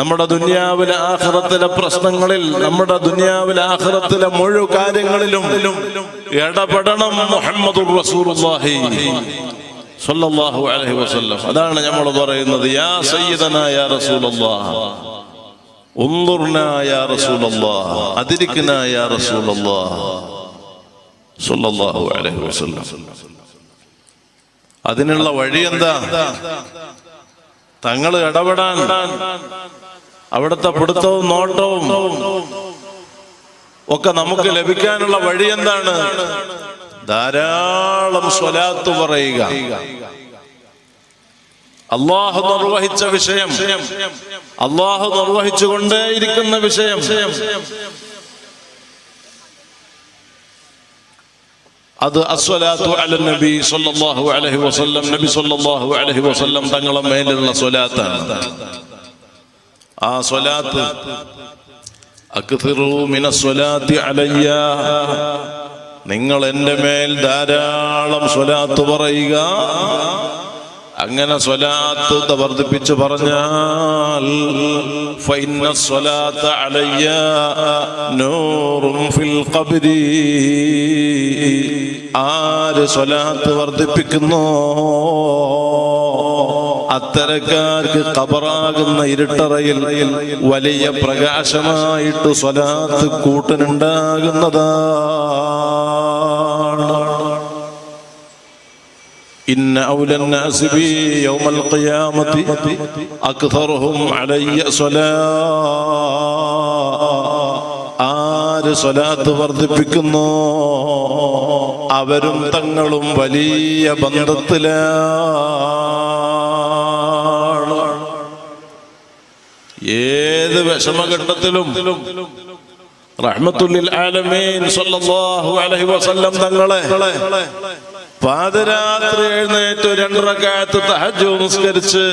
നമ്മുടെ ദുനിയാവിലെ ആഹ്റത്തിലെ പ്രശ്നങ്ങളിൽ നമ്മുടെ ദുനിയാവിലെ ആഹ്റത്തിലെ മുഴു കാര്യങ്ങളിലും ഇടപെടണം മുഹമ്മദ് റസൂലുള്ളാഹി അലൈഹി വസല്ലം. അതാണ് നമ്മൾ പറയുന്നത് യാ സയ്യിദനാ യാ റസൂലുള്ളാഹ് യാ റസൂലുള്ളാഹ് യാ റസൂലുള്ളാഹ്. അലൈഹി വസല്ലം. അതിനുള്ള വഴി എന്താ? തങ്ങൾ ഇടപെടാൻ അവിടുത്തെ പിടുത്തവും നോട്ടവും ഒക്കെ നമുക്ക് ലഭിക്കാനുള്ള വഴി എന്താണ്? ധാരാളം സ്വലാത്ത് പറയുക. അള്ളാഹു നിർവഹിച്ച വിഷയം. അള്ളാഹു നിർവഹിച്ചുകൊണ്ടേയിരിക്കുന്ന വിഷയം. അത് അസ്വലാത്തു അല നബി സല്ലല്ലാഹു അലൈഹി വസല്ലം. നബി സല്ലല്ലാഹു അലൈഹി വസല്ലം തങ്ങളെ മേലുള്ള സ്വലാത്താണ്. ആ സ്വലാത്ത്. നിങ്ങൾ എന്റെ മേൽ ധാരാളം സ്വലാത്ത് പറയുക. അങ്ങനെ സ്വലാത്ത് വർദ്ധിപ്പിച്ചു പറഞ്ഞാൽ ആര് സ്വലാത്ത് വർദ്ധിപ്പിക്കുന്നു അത്തരക്കാർക്ക് കബറാകുന്ന ഇരുട്ടറയിൽ വലിയ പ്രകാശമായിട്ട് സ്വലാത്ത് കൂട്ടനുണ്ടാകുന്നതാണ് إن أولى الناس بي يوم القيامة أكثرهم علي صلاة ആര് സ്വലാത്ത് വർദ്ധിപ്പിക്കുന്നു അവരും തങ്ങളും വലിയ ബന്ധത്തിലാണ് ഏത് വിഷമഘട്ടത്തിലും റഹ്മത്തുല്ലിൽ ആലമീൻ സല്ലല്ലാഹു അലൈഹി വസല്ലം തങ്ങളെ പാതിരാത്രി എഴുന്നേറ്റ് രണ്ടരക്കാലത്ത് തഹജ് നിസ്കരിച്ച്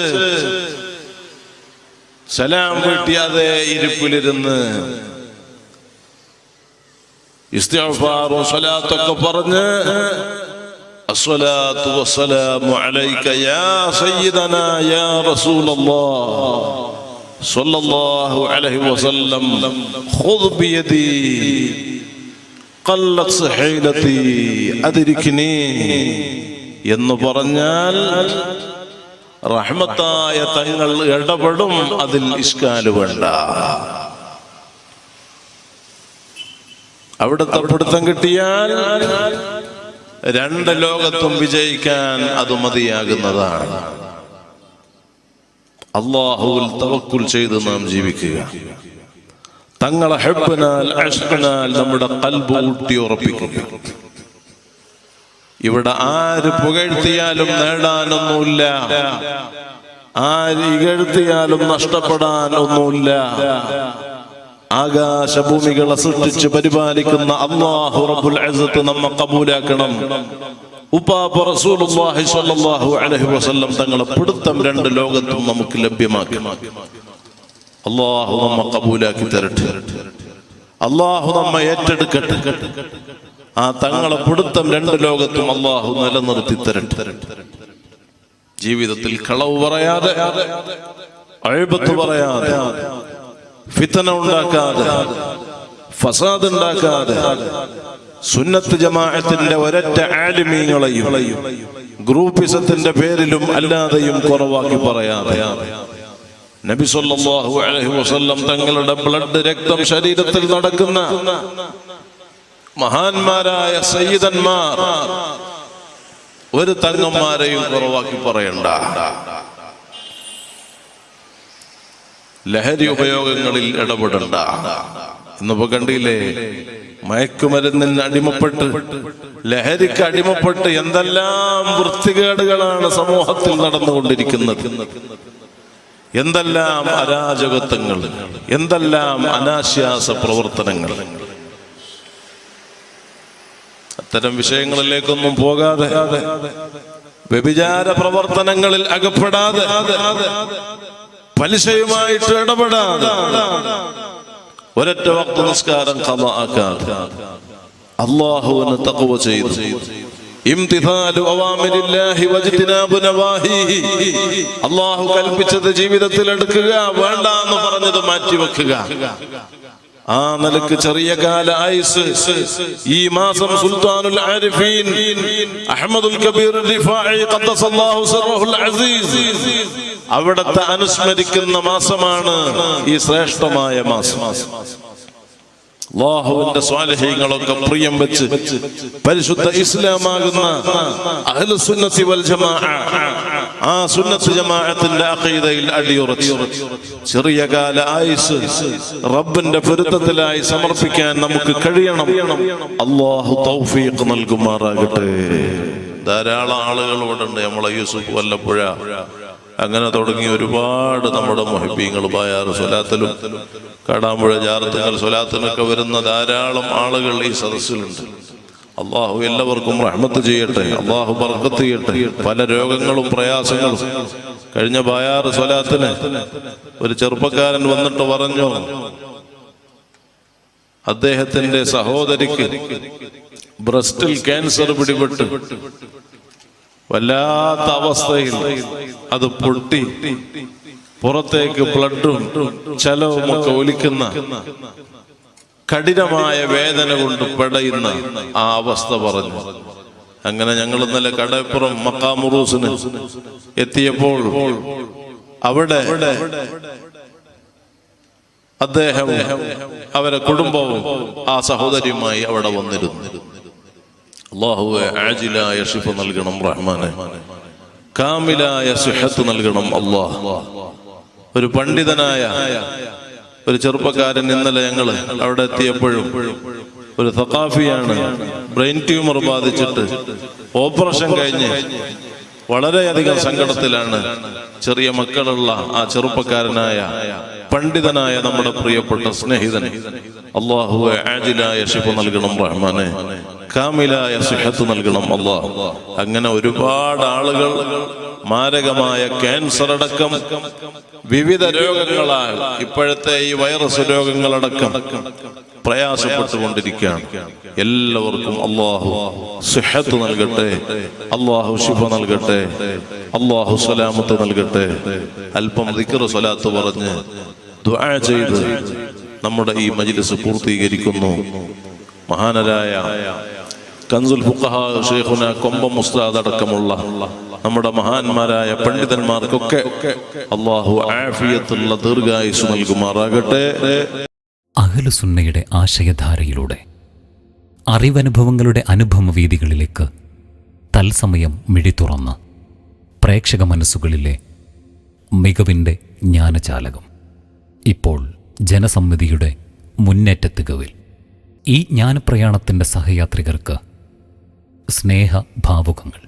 സലാം വീട്ടിയാതെ ഇരിപ്പിലിരുന്ന് ഇസ്തിഗ്ഫാറും സ്വലാത്തൊക്കെ പറഞ്ഞ് അസ്സലാത്തു വസ്സലാമു അലൈക യാ സയ്യിദനാ യാ റസൂലല്ലാഹ് സ്വല്ലല്ലാഹു അലൈഹി വസല്ലം ഖുദ് ബിയദി ഖല്ലത് സഹീലതി അദ്രിക്നി എന്ന് പറഞ്ഞാൽ റഹ്മത്തായ തങ്ങൾ ഇടപെടും അതിൽ ഇഷ്കാൽ വേണ്ട. അവിടെ തപ്പിടുത്തം കിട്ടിയാൽ രണ്ട് ലോകത്തും വിജയിക്കാൻ അത് മതിയാകുന്നതാണ്. അള്ളാഹുവിൽ തവക്കുൽ ചെയ്ത് നാം ജീവിക്കുക. തങ്ങളെ ഹെബിനാൽ അഷ്കനാൽ നമ്മുടെ കൽബ് ഊട്ടി ഇവിടെ ആര് പുകഴ്ത്തിയാലും നേടാനൊന്നുമില്ല. ആര് ഇകഴ്ത്തിയാലും നഷ്ടപ്പെടാനൊന്നുമില്ല. ആകാശഭൂമികളെ സൃഷ്ടിച്ച് പരിപാലിക്കുന്ന അള്ളാഹു അസത്ത് നമ്മെ കബൂലാക്കണം. ഉപ്പാപ്പ റസൂലുള്ളാഹി സ്വല്ലല്ലാഹു അലൈഹി വസല്ലം തങ്ങളെ പിടുത്തം രണ്ട് ലോകത്തും നമുക്ക് ലഭ്യമാക്കി. അള്ളാഹു നമ്മ കബൂലാക്കി തരട്ടെ. അള്ളാഹു നമ്മെ ഏറ്റെടുക്കട്ടെ. ആ തങ്ങളെ പിടുത്തം രണ്ട് ലോകത്തും അള്ളാഹു നിലനിർത്തി തരട്ടെ. ജീവിതത്തിൽ കളവ് പറയാതെ അഴിപത്ത് പറയാതെ ഫിത്തന ഉണ്ടാക്കാതെ ഫസാദ് ഉണ്ടാക്കാതെ സുന്നത്ത് ജമാഅത്തിന്റെ ഒരൊറ്റ ആലിമീങ്ങളെയും ഗ്രൂപ്പിസത്തിന്റെ പേരിലും അല്ലാതെയും കുറവാക്കി പറയാതെ. നബി സല്ലല്ലാഹു അലൈഹി വസല്ലം തങ്ങളുടെ ബ്ലഡ് രക്തം ശരീരത്തിൽ നടക്കുന്ന മഹാന്മാരായ സയ്യിദന്മാർ ഒരു തങ്ങന്മാരെയും കുറവാക്കി പറയണ്ട. ലഹരി ഉപയോഗങ്ങളിൽ ഇടപെടണ്ട. ഇന്നിപ്പോ കണ്ടില്ലേ? മയക്കുമരുന്നിന് അടിമപ്പെട്ട് ലഹരിക്ക് അടിമപ്പെട്ട് എന്തെല്ലാം വൃത്തികേടുകളാണ് സമൂഹത്തിൽ നടന്നുകൊണ്ടിരിക്കുന്നത്. എന്തെല്ലാം അരാജകത്വങ്ങൾ എന്തെല്ലാം അനാശ്വാസ പ്രവർത്തനങ്ങൾ. അത്തരം വിഷയങ്ങളിലേക്കൊന്നും പോകാതെ വ്യഭിചാര പ്രവർത്തനങ്ങളിൽ അകപ്പെടാതെ പലിശയുമായിട്ട് ഇടപെടാതെ ഒരൊറ്റ വക്ത നിസ്കാരം കഥ ആക്കാതെ അള്ളാഹുവിന് തക്കവ ചെയ്തു. അള്ളാഹു കൽപ്പിച്ചത് ജീവിതത്തിൽ എടുക്കുക വേണ്ട എന്ന് പറഞ്ഞ പറഞ്ഞത് മാറ്റിവെക്കുക ആ നിലയ്ക്ക് ചെറിയ കാല ആയുസ്. ഈ മാസം സുൽത്താനുൽ ആരിഫീൻ അഹമ്മദുൽ കബീർ അസീസ്. അവിടത്തെ അനുസ്മരിക്കുന്ന മാസമാണ് ഈ ശ്രേഷ്ഠമായ മാസം. അള്ളാഹുവിന്റെ സ്വാലഹ്യങ്ങളൊക്കെ പ്രിയം വെച്ച് പരിശുദ്ധ ഇസ്ലാമാകുന്ന അഹ്ലുസുന്നത്തി വൽ ജമാഅ. ആ സുന്നത്ത് ജമാഅത്തിന്റെ അഖീദയിൽ അടിയുറച്ചു. ചെറിയ കാല ആയുസ് റബ്ബിന്റെ പൊരുത്തത്തിലായി സമർപ്പിക്കാൻ നമുക്ക് കഴിയണം. അള്ളാഹു തൗഫീഖ് നൽകുമാറാകട്ടെ. ധാരാളം ആളുകൾ ഇവിടെ ഉണ്ട്. നമ്മളെ യൂസുഫ് വല്ലപ്പുഴ. അങ്ങനെ തുടങ്ങി ഒരുപാട് നമ്മുടെ മൊഹിബീങ്ങൾ പായാറ് സ്വലാത്തിലും കാടാമ്പുഴ ജാറത്തുകൾ സ്വലാത്തിനൊക്കെ വരുന്ന ധാരാളം ആളുകൾ ഈ സദസ്സിലുണ്ട്. അള്ളാഹു എല്ലാവർക്കും റഹ്മത്ത് ചെയ്യട്ടെ. അള്ളാഹു ബർക്കത്ത് ചെയ്യട്ടെ. പല രോഗങ്ങളും പ്രയാസങ്ങളും. കഴിഞ്ഞ ബായാറ് സ്വലാത്തിന് ഒരു ചെറുപ്പക്കാരൻ വന്നിട്ട് പറഞ്ഞു അദ്ദേഹത്തിന്റെ സഹോദരിക്ക് ബ്രസ്റ്റിൽ ക്യാൻസർ പിടിപെട്ട്. വല്ലാത്ത അവസ്ഥയിൽ അത് പൊട്ടി. പുറത്തേക്ക് ബ്ലഡും ചലവും ഒക്കെ ഒലിക്കുന്ന കഠിനമായ വേദന കൊണ്ട് പെടയുന്ന ആ അവസ്ഥ പറഞ്ഞു. അങ്ങനെ ഞങ്ങൾ ഇന്നലെ കടപ്പുറം മക്കാമുറൂസിന് എത്തിയപ്പോൾ അവിടെ അദ്ദേഹം അവരെ കുടുംബവും ആ സഹോദരിയുമായി അവിടെ വന്നിരുന്നു. അള്ളാഹുവെ ആജിലായ നൽകണം റഹ്മാനെ. കാമിലായ സുഹത്ത് നൽകണം അള്ളാഹ് ഒരു പണ്ഡിതനായ ഒരു ചെറുപ്പക്കാരൻ ഇന്നലെ ഞങ്ങൾ അവിടെ എത്തിയപ്പോഴും ഒരു സഖാഫിയാണ് ബ്രെയിൻ ട്യൂമർ ബാധിച്ചിട്ട് ഓപ്പറേഷൻ കഴിഞ്ഞ് വളരെയധികം സങ്കടത്തിലാണ് ചെറിയ മക്കളുള്ള ആ ചെറുപ്പക്കാരനായ പണ്ഡിതനായ നമ്മുടെ പ്രിയപ്പെട്ട സ്നേഹിതൻ. അള്ളാഹുവെ ആജിലായ ഷിഫ് നൽകണം റഹ്മാനെ. കാമിലായ സുഹത്ത് നൽകണം അള്ളാഹ് അങ്ങനെ ഒരുപാട് ആളുകൾ മാരകമായ ക്യാൻസർ അടക്കം വിവിധ രോഗങ്ങളാൽ ഇപ്പോഴത്തെ ഈ വൈറസ് രോഗങ്ങളടക്കം പ്രയാസപ്പെട്ടുകൊണ്ടിരിക്കുകയാണ്. എല്ലാവർക്കും അള്ളാഹു സുഹത്ത് നൽകട്ടെ അള്ളാഹു ശുഭ നൽകട്ടെ അള്ളാഹു സലാമത്ത് നൽകട്ടെ. അല്പം സ്വലാത്ത് പറഞ്ഞ് ദുആ ചെയ്ത് നമ്മുടെ ഈ മജ്ലിസ് പൂർത്തീകരിക്കുന്നു. മഹാനരായ കൻസുൽ ഫുഖഹ ഷെയ്ഖുന കൊമ്പം മുസ്താദ് അടക്കമുള്ള നമ്മുടെ മഹാന്മാരായ പണ്ഡിതന്മാർക്കൊക്കെ അള്ളാഹു ആഫിയത്തുള്ള ദീർഘായുസ് നൽകുമാറാകട്ടെ. അഹലുസുന്നയുടെ ആശയധാരയിലൂടെ അറിവനുഭവങ്ങളുടെ അനുഭവ വീതികളിലേക്ക് തത്സമയം മിഴി തുറന്ന് പ്രേക്ഷക മനസ്സുകളിലെ മികവിന്റെ ജ്ഞാനചാലകം ഇപ്പോൾ ജനസമ്മതിയുടെ മുന്നേറ്റത്തികവിൽ. ഈ ജ്ഞാനപ്രയാണത്തിന്റെ സഹയാത്രികർക്ക് സ്നേഹഭാവുകങ്ങൾ.